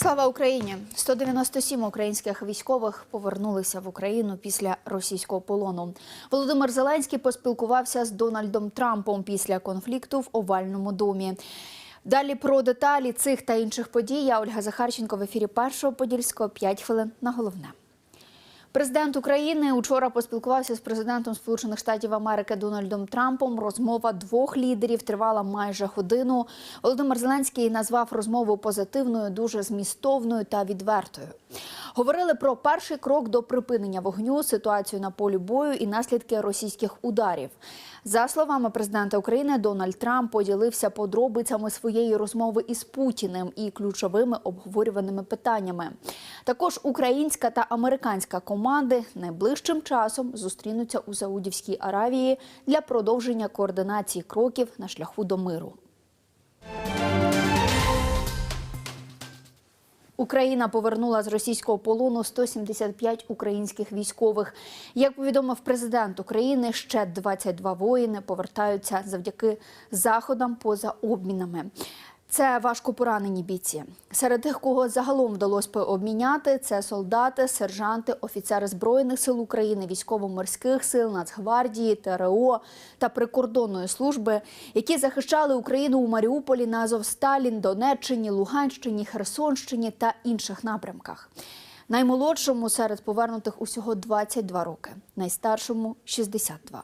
Слава Україні! 197 українських військових повернулися в Україну після російського полону. Володимир Зеленський поспілкувався з Дональдом Трампом після конфлікту в овальному домі. Далі про деталі цих та інших подій. Я Ольга Захарченко в ефірі першого подільського 5 хвилин на головне. Президент України учора поспілкувався з президентом Сполучених Штатів Америки Дональдом Трампом. Розмова двох лідерів тривала майже годину. Володимир Зеленський назвав розмову позитивною, дуже змістовною та відвертою. Говорили про перший крок до припинення вогню, ситуацію на полі бою і наслідки російських ударів. За словами президента України, Дональд Трамп поділився подробицями своєї розмови із Путіним і ключовими обговорюваними питаннями. Також українська та американська команди найближчим часом зустрінуться у Саудівській Аравії для продовження координації кроків на шляху до миру. Україна повернула з російського полону 175 українських військових. Як повідомив президент України, ще 22 воїни повертаються завдяки заходам поза обмінами. Це важко поранені бійці. Серед тих, кого загалом вдалося обміняти, це солдати, сержанти, офіцери збройних сил України, військово-морських сил, Нацгвардії, ТРО та прикордонної служби, які захищали Україну у Маріуполі на Азовсталі, Донеччині, Луганщині, Херсонщині та інших напрямках. Наймолодшому серед повернутих усього 22 роки, найстаршому 62.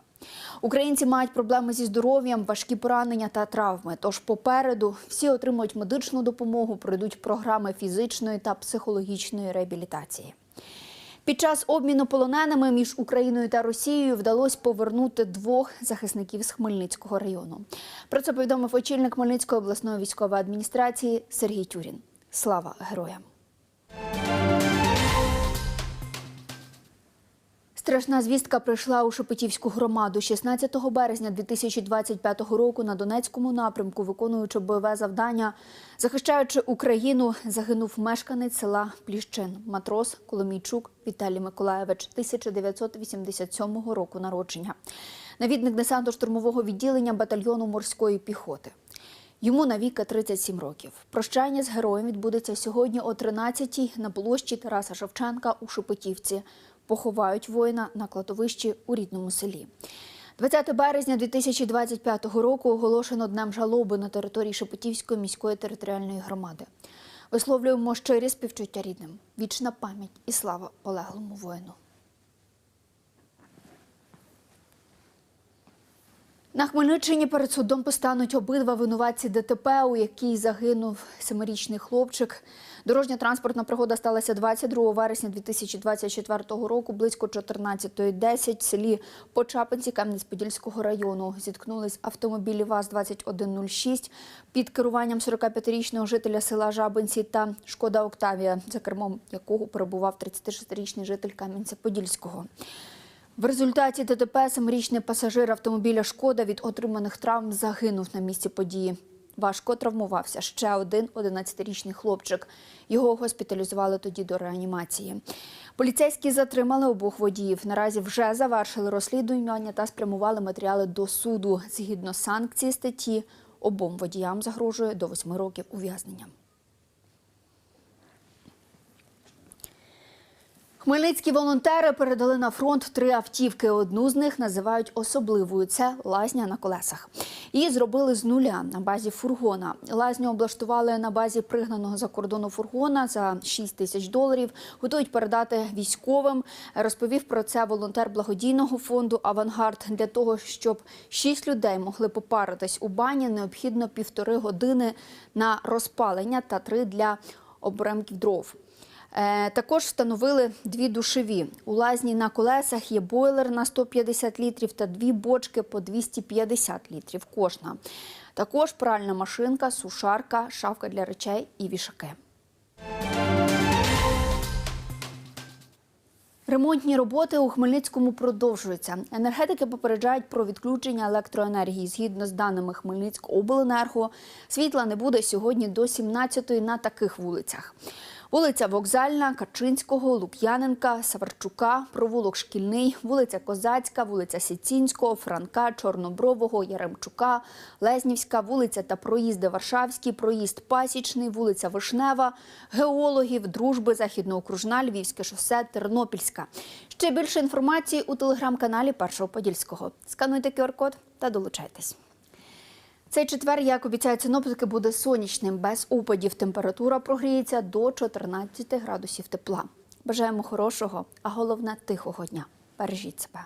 Українці мають проблеми зі здоров'ям, важкі поранення та травми. Тож попереду всі отримують медичну допомогу, пройдуть програми фізичної та психологічної реабілітації. Під час обміну полоненими між Україною та Росією вдалося повернути двох захисників з Хмельницького району. Про це повідомив очільник Хмельницької обласної військової адміністрації Сергій Тюрін. Слава героям! Страшна звістка прийшла у Шепетівську громаду 16 березня 2025 року на Донецькому напрямку, виконуючи бойове завдання, захищаючи Україну, загинув мешканець села Пліщин, матрос Коломійчук Віталій Миколаєвич, 1987 року народження, навідник десантно-штурмового відділення батальйону морської піхоти. Йому навіки 37 років. Прощання з героєм відбудеться сьогодні о 13-й на площі Тараса Шевченка у Шепетівці. Поховають воїна на кладовищі у рідному селі. 20 березня 2025 року оголошено днем жалоби на території Шепетівської міської територіальної громади. Висловлюємо щирі співчуття рідним, вічна пам'ять і слава полеглому воїну. На Хмельниччині перед судом постануть обидва винуватці ДТП, у якій загинув семирічний хлопчик. Дорожня транспортна пригода сталася 22 вересня 2024 року, близько 14.10 в селі Почапинці Кам'янець-Подільського району. Зіткнулись автомобілі ВАЗ-2106 під керуванням 45-річного жителя села Жабинці та Шкода Октавія, за кермом якого перебував 36-річний житель Кам'янця-Подільського. В результаті ДТП семирічний пасажир автомобіля Шкода від отриманих травм загинув на місці події. Важко травмувався ще один 11-річний хлопчик. Його госпіталізували тоді до реанімації. Поліцейські затримали обох водіїв. Наразі вже завершили розслідування та спрямували матеріали до суду. Згідно санкції статті, обом водіям загрожує до 8 років ув'язнення. Хмельницькі волонтери передали на фронт три автівки. Одну з них називають особливою. Це лазня на колесах. Її зробили з нуля на базі фургона. Лазню облаштували на базі пригнаного за кордону фургона за 6 тисяч доларів. Готують передати військовим. Розповів про це волонтер благодійного фонду Авангард. Для того щоб шість людей могли попаритись у бані, необхідно півтори години на розпалення та три для обремків дров. Е, Також встановили дві душеві. У лазні на колесах є бойлер на 150 літрів та дві бочки по 250 літрів кожна. Також пральна машинка, сушарка, шафка для речей і вішаки. Ремонтні роботи у Хмельницькому продовжуються. Енергетики попереджають про відключення електроенергії. Згідно з даними Хмельницького обленерго, світла не буде сьогодні до 17-ї на таких вулицях. Вулиця Вокзальна, Качинського, Лук'яненка, Саварчука, провулок Шкільний, вулиця Козацька, вулиця Сіцінського, Франка, Чорнобрового, Яремчука, Лезнівська, вулиця та проїзди Варшавський, проїзд Пасічний, вулиця Вишнева, геологів, дружби, Західноокружна, Львівське шосе, Тернопільська. Ще більше інформації у телеграм-каналі Першого Подільського. Скануйте QR-код та долучайтесь. Цей четвер, як обіцяють синоптики, буде сонячним, без опадів. Температура прогріється до 14 градусів тепла. Бажаємо хорошого, а головне тихого дня. Бережіть себе.